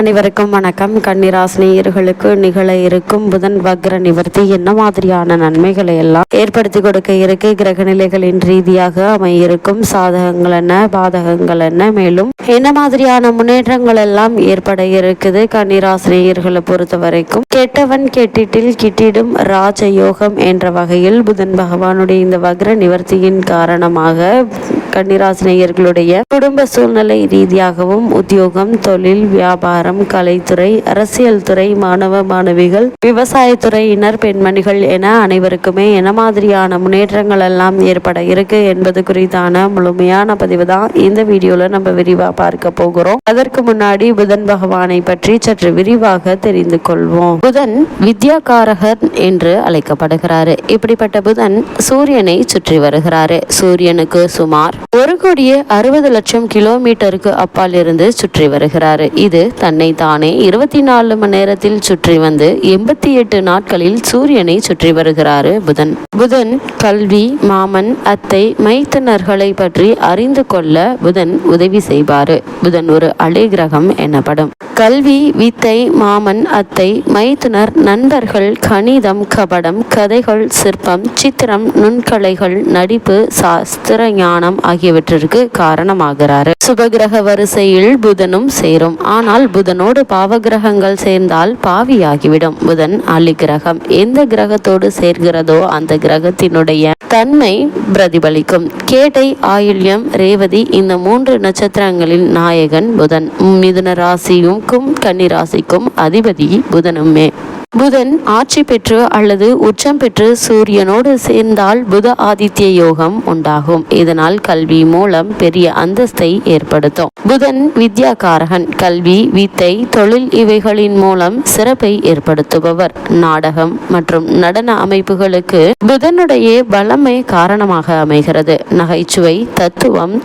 அனைவருக்கும் வணக்கம். கன்னிராசினியர்களுக்கு நிகழ இருக்கும் புதன் வக்ர நிவர்த்தி என்ன மாதிரியான நன்மைகளை எல்லாம் ஏற்படுத்தி கொடுக்க இருக்கு? கிரக நிலைகளின் ரீதியாக அமையிருக்கும் சாதகங்கள் என்ன பாதகங்கள் என்ன? மேலும் என்ன மாதிரியான முன்னேற்றங்கள் எல்லாம் ஏற்பட இருக்குது கன்னிராசினியர்களை பொறுத்த வரைக்கும் கெட்டவன் கெட்டிட்டில் கிட்டிடும் ராஜயோகம் என்ற வகையில் புதன் பகவானுடைய இந்த வக்ர நிவர்த்தியின் காரணமாக கன்னிராசினியர்களுடைய குடும்ப சூழ்நிலை ரீதியாகவும் உத்தியோகம் தொழில் வியாபாரம் கலைத்துறை அரசியல் துறை மாணவ மாணவிகள் விவசாயத்துறையினர் பெண்மணிகள் என அனைவருக்குமே என்ன மாதிரியான முன்னேற்றங்கள் எல்லாம் ஏற்பட இருக்கு என்பது குறித்தான முழுமையான பதிவு தான் இந்த வீடியோல நம்ம விரிவா பார்க்க போகிறோம். அதற்கு முன்னாடி புதன் பகவானை பற்றி சற்று விரிவாக தெரிந்து கொள்வோம். புதன் வித்யாகாரகர் என்று அழைக்கப்படுகிறாரு. இப்படிப்பட்ட புதன் சூரியனை சுற்றி வருகிறாரு. சூரியனுக்கு சுமார் ஒரு கோடியே அறுபது லட்சம் கிலோமீட்டருக்கு அப்பால் இருந்து சுற்றி வருகிறாரு. இது தன்னை தானே இருபத்தி நாலு மணி நேரத்தில் சுற்றி வந்து எண்பத்தி எட்டு நாட்களில் சூரியனை சுற்றி வருகிறாரு புதன். புதன் கல்வி மாமன் அத்தை மைத்தனர்களை பற்றி அறிந்து கொள்ள புதன் உதவி செய்வாரு. புதன் ஒரு அலை கிரகம் எனப்படும். கல்வி வித்தை மாமன் அத்தை மைத்துனர் நண்பர்கள் கணிதம் கபடம் கதைகள் சிற்பம் சித்திரம் நுண்கலைகள் நடிப்பு சாஸ்திர ஞானம் ஆகியவற்றிற்கு காரணமாகிறாரு. சுபகிரக வரிசையில் புதனும் சேரும். ஆனால் புதனோடு பாவகிரகங்கள் சேர்ந்தால் பாவியாகிவிடும். புதன் அலி கிரகம் எந்த கிரகத்தோடு சேர்கிறதோ அந்த கிரகத்தினுடைய தன்மை பிரதிபலிக்கும். கேட்டை ஆயுள்யம் ரேவதி இந்த மூன்று நட்சத்திரங்களின் நாயகன் புதன். மிதுன ராசிக்கும் கன்னி ராசிக்கும் அதிபதி புதனுமே. புதன் ஆட்சி பெற்று அல்லது உச்சம் பெற்று சூரியனோடு சேர்ந்தால் புத ஆதித்ய யோகம் உண்டாகும். இதனால் கல்வி மூலம் பெரிய அந்தஸ்தை ஏற்படுத்தும். புதன் வித்யாகாரகன் கல்வி வித்தை தொழில் இவைகளின் மூலம் சிறப்பை ஏற்படுத்துபவர். நாடகம் மற்றும் நடன அமைப்புகளுக்கு புதனுடைய பலமே காரணமாக அமைகிறது. நகைச்சுவை தத்துவம்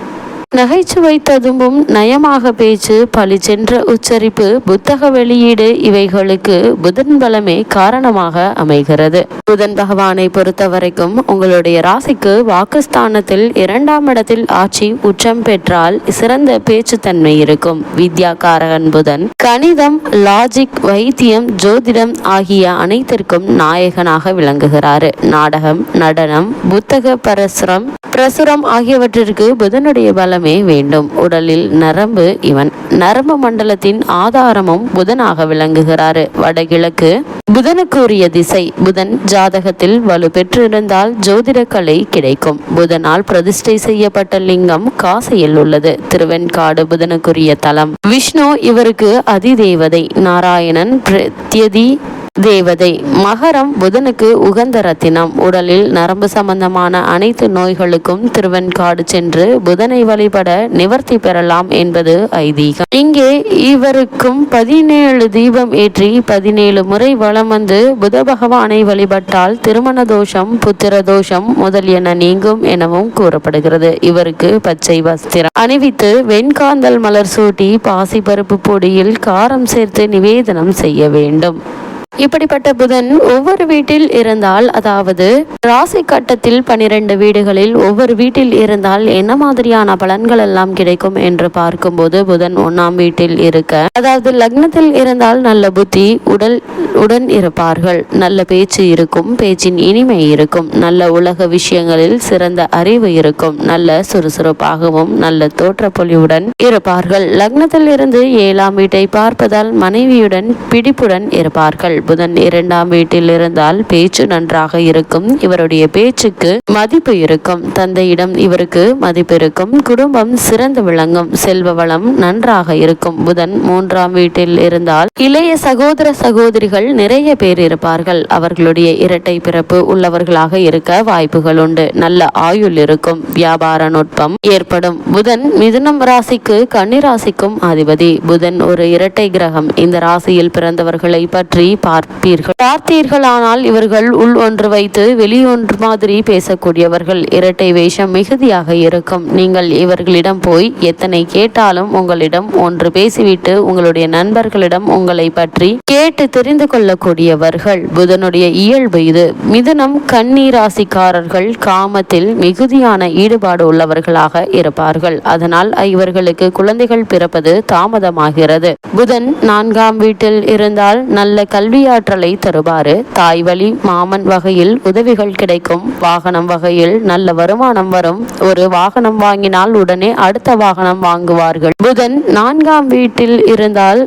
நகைச்சுவை ததும்பும் நயமாக பேச்சு பழிச்சென்ற உச்சரிப்பு புத்தக வெளியீடு இவைகளுக்கு புதன் பலமே காரணமாக அமைகிறது. புதன் பகவானை பொறுத்த வரைக்கும் உங்களுடைய ராசிக்கு வாக்குஸ்தானத்தில் இரண்டாம் இடத்தில் ஆட்சி உச்சம் பெற்றால் சிறந்த பேச்சுத்தன்மை இருக்கும். வித்யாகாரகன் புதன் கணிதம் லாஜிக் வைத்தியம் ஜோதிடம் ஆகிய அனைத்திற்கும் நாயகனாக விளங்குகிறாரு. நாடகம் நடனம் புத்தக பரசுரம் பிரசுரம் ஆகியவற்றிற்கு புதனுடைய பலம் வேண்டும். உடலில் நரம்பு இவன். நரம்பு மண்டலத்தின் ஆதாரமும் புதனாக விளங்குகிறாரு. வடகிழக்கு. புதனுக்குரிய திசை. புதன் ஜாதகத்தில் வலு பெற்றிருந்தால் ஜோதிடக்கலை கிடைக்கும். புதனால் பிரதிஷ்டை செய்யப்பட்ட லிங்கம் காசியில் உள்ளது. திருவெண்காடு புதனுக்குரிய தலம். விஷ்ணு இவருக்கு அதிதேவதை. நாராயணன் பிரத்யதி தேவதை மகரம் புதனுக்கு உகந்த ரத்தினம். உடலில் நரம்பு சம்பந்தமான அனைத்து நோய்களுக்கும் திருவெண்காடு சென்று புதனை வழிபட நிவர்த்தி பெறலாம் என்பது ஐதீகம். இங்கே இவருக்கும் பதினேழு தீபம் ஏற்றி பதினேழு முறை வலம் வந்து புத பகவானை வழிபட்டால் திருமண தோஷம் புத்திர தோஷம் முதலியன நீங்கும் எனவும் கூறப்படுகிறது. இவருக்கு பச்சை வஸ்திரம். அணிவித்து வெண்காந்தல் மலர் சூட்டி பாசிப்பருப்பு பொடியில் காரம் சேர்த்து நிவேதனம் செய்ய வேண்டும். இப்படிப்பட்ட புதன் ஒவ்வொரு வீட்டில் இருந்தால் அதாவது ராசி கட்டத்தில் பனிரெண்டு வீடுகளில் ஒவ்வொரு வீட்டில் இருந்தால் என்ன மாதிரியான பலன்கள் எல்லாம் கிடைக்கும் என்று பார்க்கும்போது புதன் ஒன்னாம் வீட்டில் இருக்க அதாவது லக்னத்தில் இருந்தால் நல்ல புத்தி உடல் உடன் இருப்பார்கள். நல்ல பேச்சு இருக்கும் பேச்சின் இனிமை இருக்கும். நல்ல உலக விஷயங்களில் சிறந்த அறிவு இருக்கும். நல்ல சுறுசுறுப்பாகவும் நல்ல தோற்றப்பொலிவுடன் இருப்பார்கள். லக்னத்தில் இருந்து ஏழாம் வீட்டை பார்ப்பதால் மனைவியுடன் பிடிப்புடன் இருப்பார்கள். புதன் இரண்டாம் வீட்டில் இருந்தால் பேச்சு நன்றாக இருக்கும். இவருடைய பேச்சுக்கு மதிப்பு இருக்கும். தந்தையிடம் இவருக்கு மதிப்பு இருக்கும். குடும்பம் சிறந்து விளங்கும். செல்வ வளம் நன்றாக இருக்கும். புதன் மூன்றாம் வீட்டில் இருந்தால் இளைய சகோதர சகோதரிகள் நிறைய பேர் இருப்பார்கள். அவர்களுடைய இரட்டை பிறப்பு உள்ளவர்களாக இருக்க வாய்ப்புகள் உண்டு. நல்ல ஆயுள் இருக்கும். வியாபார நுட்பம் ஏற்படும். புதன் மிதுனம் ராசிக்கு கன்னிராசிக்கும் அதிபதி. புதன் ஒரு இரட்டை கிரகம். இந்த ராசியில் பிறந்தவர்களை பற்றி பார்ப்பீர்கள். பார்த்தீர்களானால் இவர்கள் உள் ஒன்று வைத்து வெளி ஒன்று மாதிரி பேசக்கூடியவர்கள். இரட்டை வேஷம் மிகுதியாக இருக்கும். நீங்கள் இவர்களிடம் போய் எத்தனை கேட்டாலும் உங்களிடம் ஒன்று பேசிவிட்டு உங்களுடைய நண்பர்களிடம் உங்களை பற்றி கேட்டு தெரிந்து கொள்ளக்கூடியவர்கள். புதனுடைய இயல்பு இது. மிதுனம் கண்ணீராசிக்காரர்கள் காமத்தில் மிகுதியான ஈடுபாடு உள்ளவர்களாக இருப்பார்கள். அதனால் இவர்களுக்கு குழந்தைகள் பிறப்பது தாமதமாகிறது. புதன் நான்காம் வீட்டில் இருந்தால் நல்ல கல்வி ஆற்றலை தருவாரு தாய் வழி மாமன் வகையில் உதவிகள் கிடைக்கும். வாகனம் வகையில் நல்ல வருமானம் வரும். ஒரு வாகனம் வாங்கினால் உடனே அடுத்த வாகனம் வாங்குவார்கள். புதன் நான்காம் வீட்டில் இருந்தால்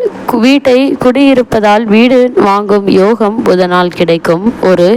வீட்டை குடியிருப்பதால் வீடு வாங்கும் யோகம் புதனால் கிடைக்கும். ஒரு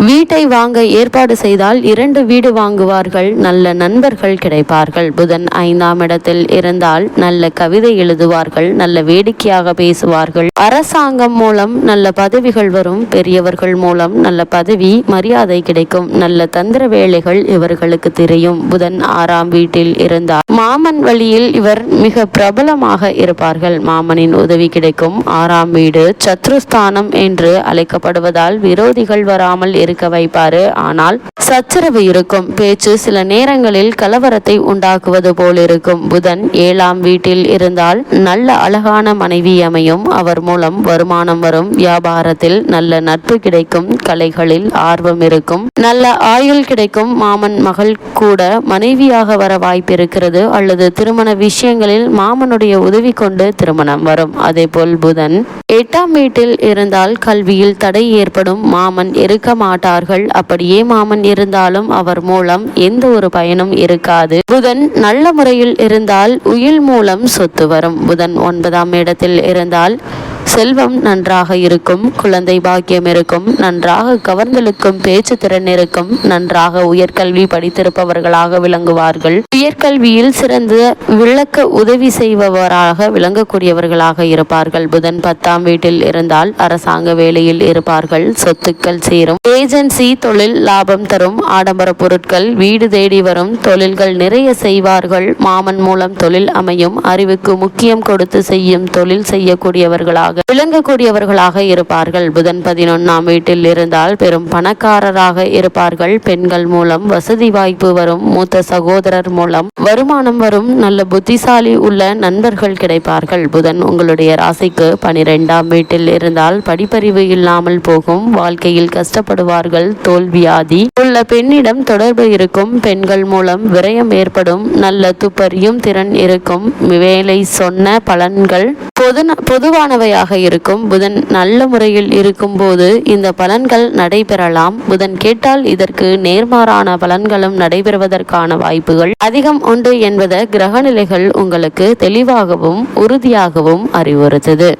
வீட்டை வாங்க ஏற்பாடு செய்தால் இரண்டு வீடு வாங்குவார்கள் நல்ல நண்பர்கள் கிடைப்பார்கள். புதன் ஐந்தாம் இடத்தில் இருந்தால் நல்ல கவிதை எழுதுவார்கள் நல்ல வேடிக்கையாக பேசுவார்கள். அரசாங்கம் மூலம் நல்ல பதவிகள் வரும் பெரியவர்கள் மூலம் நல்ல பதவி மரியாதை கிடைக்கும் நல்ல தந்திர வேலைகள் இவர்களுக்கு தெரியும். புதன் ஆறாம் வீட்டில் இருந்தால் மாமன் வழியில் இவர் மிக பிரபலமாக இருப்பார்கள். மாமனின் உதவி கிடைக்கும். ஆறாம் வீடு சத்ருஸ்தானம் என்று அழைக்கப்படுவதால் விரோதிகள் வராமல் இருக்க வைப்பாரு. ஆனால் சச்சரவு இருக்கும். பேச்சு சில நேரங்களில் கலவரத்தை உண்டாக்குவது போல் இருக்கும். புதன் ஏழாம் வீட்டில் இருந்தால் நல்ல அழகான மனைவி அமையும். அவர் மூலம் வருமானம் வரும். வியாபாரத்தில் நல்ல நட்பு கிடைக்கும். கலைகளில் ஆர்வம் இருக்கும். நல்ல ஆயுள் கிடைக்கும். மாமன் மகள் கூட மனைவியாக வர வாய்ப்பு இருக்கிறது அல்லது திருமண விஷயங்களில் மாமனுடைய உதவி கொண்டு திருமணம் வரும். அதேபோல் புதன் எட்டாம் வீட்டில் இருந்தால் கல்வியில் தடை ஏற்படும். மாமன் இருக்க மாட்டார்கள். அப்படியே மாமன் இருந்தாலும் அவர் மூலம் எந்த ஒரு பயனும் இருக்காது. புதன் நல்ல முறையில் இருந்தால் உயில் மூலம் சொத்து வரும். புதன் ஒன்பதாம் இடத்தில் இருந்தால் செல்வம் நன்றாக இருக்கும் குழந்தை பாக்கியம் இருக்கும் நன்றாக கவர்ந்தெழுக்கும் பேச்சு திறன் இருக்கும் நன்றாக உயர்கல்வி படித்திருப்பவர்களாக விளங்குவார்கள். உயர்கல்வியில் சிறந்த விளக்க உதவி செய்பவராக விளங்கக்கூடியவர்களாக இருப்பார்கள். புதன் பத்தாம் வீட்டில் இருந்தால் அரசாங்க வேலையில் இருப்பார்கள். சொத்துக்கள் சேரும். ஏஜென்சி தொழில் லாபம் தரும். ஆடம்பர பொருட்கள் வீடு தேடி வரும். தொழில்கள் நிறைய செய்வார்கள். மாமன் மூலம் தொழில் அமையும். அறிவுக்கு முக்கியம் கொடுத்து செய்யும் தொழில் செய்யக்கூடியவர்களாக விளங்கக்கூடியவர்களாக இருப்பார்கள். புதன் பதினொன்னாம் வீட்டில் இருந்தால் பெரும் பணக்காரராக இருப்பார்கள். பெண்கள் மூலம் வசதி வாய்ப்பு வரும். மூத்த சகோதரர் மூலம் வருமானம் வரும். நல்ல புத்திசாலி உள்ள நண்பர்கள் கிடைப்பார்கள். புதன் உங்களுடைய ராசிக்கு பனிரெண்டாம் வீட்டில் இருந்தால் படிப்பறிவு இல்லாமல் போகும். வாழ்க்கையில் கஷ்டப்படுவார்கள். தோல்வியாதி உள்ள பெண்ணிடம் தொடர்பு இருக்கும். பெண்கள் மூலம் விரயம் ஏற்படும். நல்ல துப்பறியும் திறன் இருக்கும். வேலை சொன்ன பலன்கள் பொது பொதுவானவையாக இருக்கும். புதன் நல்ல முறையில் இருக்கும்போது இந்த பலன்கள் நடைபெறலாம். புதன் கேட்டால் இதற்கு நேர்மாறான பலன்களும் நடைபெறுவதற்கான வாய்ப்புகள் அதிகம் உண்டு என்பதை கிரகநிலைகள் உங்களுக்கு தெளிவாகவும் உறுதியாகவும் அறிவுறுத்துது.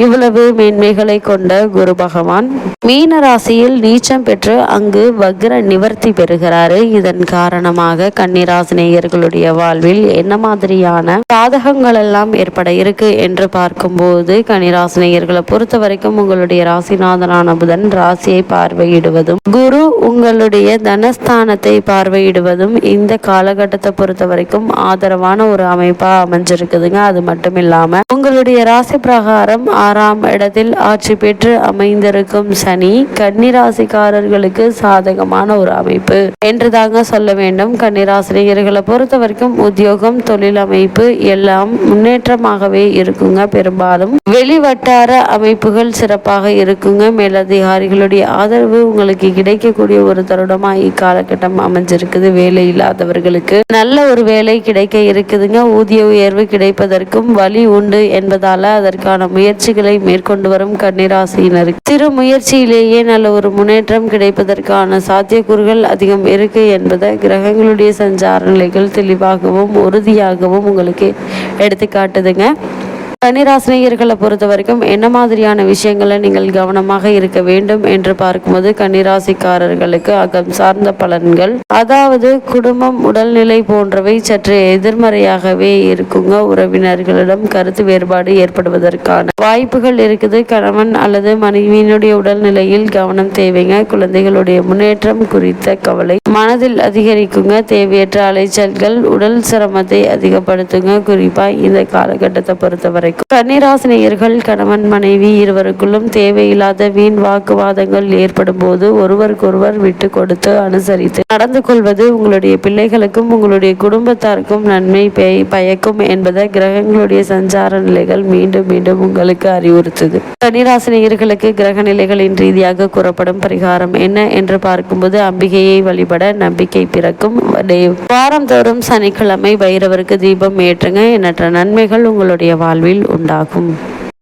இவ்வளவு மேன்மைகளை கொண்ட குரு பகவான். மீன ராசியில் நீச்சம் பெற்று அங்கு வக்ர நிவர்த்தி பெறுகிறாரு. இதன் காரணமாக கன்னிராசினியர்களுடைய வாழ்வில் என்ன மாதிரியான சாதகங்கள் எல்லாம் ஏற்பட இருக்கு என்று பார்க்கும்போது கன்னிராசினியர்களை பொறுத்த வரைக்கும் உங்களுடைய ராசிநாதனான புதன் ராசியை பார்வையிடுவதும் குரு உங்களுடைய தனஸ்தானத்தை பார்வையிடுவதும் இந்த காலகட்டத்தை பொறுத்த வரைக்கும் ஆதரவான ஒரு அமைப்பா அமைஞ்சிருக்குதுங்க. அது மட்டும் இல்லாம உங்களுடைய ராசி பிரகாரம் ஆறாம் இடத்தில் ஆட்சி பெற்று அமைந்திருக்கும் சனி கன்னிராசிக்காரர்களுக்கு சாதகமான ஒரு அமைப்பு. என்று தாங்க சொல்ல வேண்டும். கன்னிராசினியர்களை பொறுத்த வரைக்கும் உத்தியோகம் தொழில் அமைப்பு எல்லாம் முன்னேற்றமாகவே இருக்குங்க பெரும்பாலும். வெளிவட்டார அமைப்புகள் சிறப்பாக இருக்குங்க. மேலதிகாரிகளுடைய ஆதரவு உங்களுக்கு கிடைக்கக்கூடிய ஒரு தருணமா இக்காலகட்டம் அமைஞ்சிருக்குது. வேலை இல்லாதவர்களுக்கு நல்ல ஒரு வேலை கிடைக்க இருக்குதுங்க. ஊதிய உயர்வு கிடைப்பதற்கும் வழி உண்டு என்பதால அதற்கான முயற்சி முயற்சிகளை மேற்கொண்டு வரும் கன்னிராசியினருக்கு. சிறு முயற்சியிலேயே நல்ல ஒரு முன்னேற்றம் கிடைப்பதற்கான சாத்தியக்கூறுகள் அதிகம் இருக்கு என்பதை கிரகங்களுடைய சஞ்சார நிலைகள் தெளிவாகவும் உறுதியாகவும் உங்களுக்கு எடுத்து காட்டுதுங்க கன்னிராசினியர்களை பொறுத்த வரைக்கும் என்ன மாதிரியான விஷயங்களை நீங்கள் கவனமாக இருக்க வேண்டும் என்று பார்க்கும்போது கன்னிராசிக்காரர்களுக்கு அகம் சார்ந்த பலன்கள். அதாவது குடும்பம் உடல்நிலை போன்றவை சற்று எதிர்மறையாகவே இருக்குங்க. உறவினர்களிடம் கருத்து வேறுபாடு ஏற்படுவதற்கான வாய்ப்புகள் இருக்குது. கணவன் அல்லது மனைவியினுடைய உடல்நிலையில் கவனம் தேவைங்க. குழந்தைகளுடைய முன்னேற்றம் குறித்த கவலை மனதில் அதிகரிக்குங்க. தேவையற்ற அலைச்சல்கள் உடல் சிரமத்தை அதிகப்படுத்துங்க. குறிப்பா இந்த காலகட்டத்தை பொறுத்தவரை கிடைக்கும் கன்னிராசினியர்கள் கணவன் மனைவி இருவருக்குள்ளும் தேவையில்லாத வீண் வாக்குவாதங்கள் ஏற்படும் போது ஒருவருக்கொருவர் விட்டு கொடுத்து அனுசரித்து நடந்து கொள்வது உங்களுடைய பிள்ளைகளுக்கும் உங்களுடைய குடும்பத்தாருக்கும் நன்மை பயக்கும் என்பதை கிரகங்களுடைய சஞ்சார நிலைகள் மீண்டும் மீண்டும் உங்களுக்கு அறிவுறுத்துது. கன்னிராசினியர்களுக்கு கிரக நிலைகளின் ரீதியாக கூறப்படும் பரிகாரம் என்ன என்று பார்க்கும்போது அம்பிகையை வழிபட நம்பிக்கை பிறக்கும் வாரம் வாரந்தோறும் சனிக்கிழமை வைரவருக்கு தீபம் ஏற்றுங்க. எண்ணற்ற நன்மைகள் உங்களுடைய வாழ்வில் உண்டாகும்